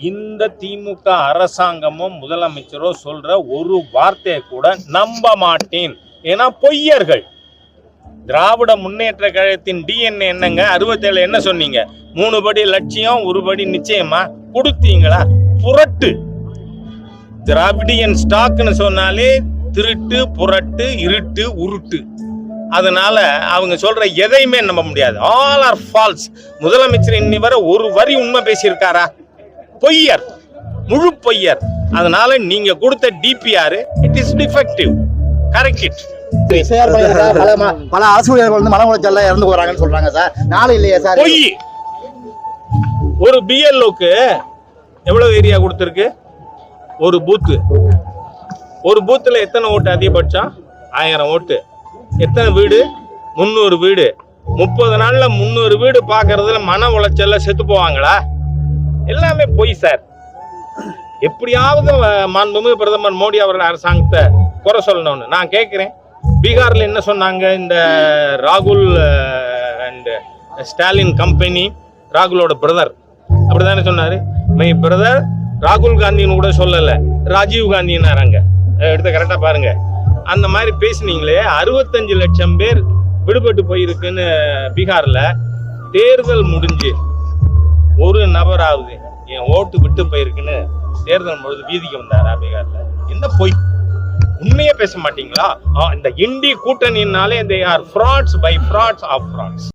இந்த திமுக அரசாங்கமும் முதலமைச்சரோ சொல்ற ஒரு வார்த்தையை கூட நம்ப மாட்டேன். ஏன்னா பொய்யர்கள். திராவிட முன்னேற்ற கழகத்தின் டிஎன்ஏ என்னங்க? அறுபத்தேழு என்ன சொன்னீங்க? மூணு படி லட்சியம் ஒரு படி நிச்சயமா? கொடுத்தீங்களா? புரட்டு. திராவிடியன் ஸ்டாக்னு சொன்னாலே திருட்டு புரட்டு இருட்டு உருட்டு. அதனால அவங்க சொல்ற எதையுமே நம்ப முடியாது. ஆல் ஆர் ஃபால்ஸ் முதலமைச்சர் இன்னி வரை ஒரு வரி உண்மை பேசியிருக்காரா? பொய்யர் முழு பொய்யர். அதனால நீங்க கொடுத்த DPR it is defective correct it பல ஊழியர்கள் வந்து மன உளைச்சல்ல இறந்து போறாங்கன்னு சொல்றாங்க சார் நாளை இல்லையா சார் பொய். ஒரு பிஎல்ஓக்கு எவ்வளவு ஏரியா கொடுத்துருக்கு? ஒரு பூத்து ஒரு பூத்துல எத்தனை ஓட்டு அதிகபட்சம்? ஆயிரம் ஓட்டு. எத்தனை வீடு? முந்நூறு வீடு. முப்பது நாள்ல முந்நூறு வீடு பார்க்கறதுல மன உளைச்சல்ல செத்து போவாங்களா? எல்லாமே பொய் சார் எப்படியாவது மாண்புமிகு பிரதமர் மோடி அவர்கள் அரசாங்கத்தை குறை சொல்லணும்னு. நான் கேட்குறேன். பீகாரில் என்ன சொன்னாங்க? இந்த ராகுல் அண்ட் ஸ்டாலின் கம்பெனி ராகுலோட பிரதர் அப்படிதானே சொன்னார்? மை பிரதர் ராகுல் காந்தின்னு கூட சொல்லலை. ராஜீவ் காந்தின்னாராங்க எடுத்து கரெக்டாக பாருங்க. அந்த மாதிரி பேசுனீங்களே அறுபத்தஞ்சு லட்சம் பேர் விடுபட்டு போயிருக்குன்னு பீகாரில் தேர்தல் முடிஞ்சு. ஒரு நபராவது என் ஓட்டு விட்டு போயிருக்குன்னு தேர்தல் பொழுது வீதிக்கு வந்தாரா பீகார்ல என்ன பொய்? உண்மையே பேச மாட்டீங்களா? இந்த INDI கூட்டணினாலே they are frauds by frauds of frauds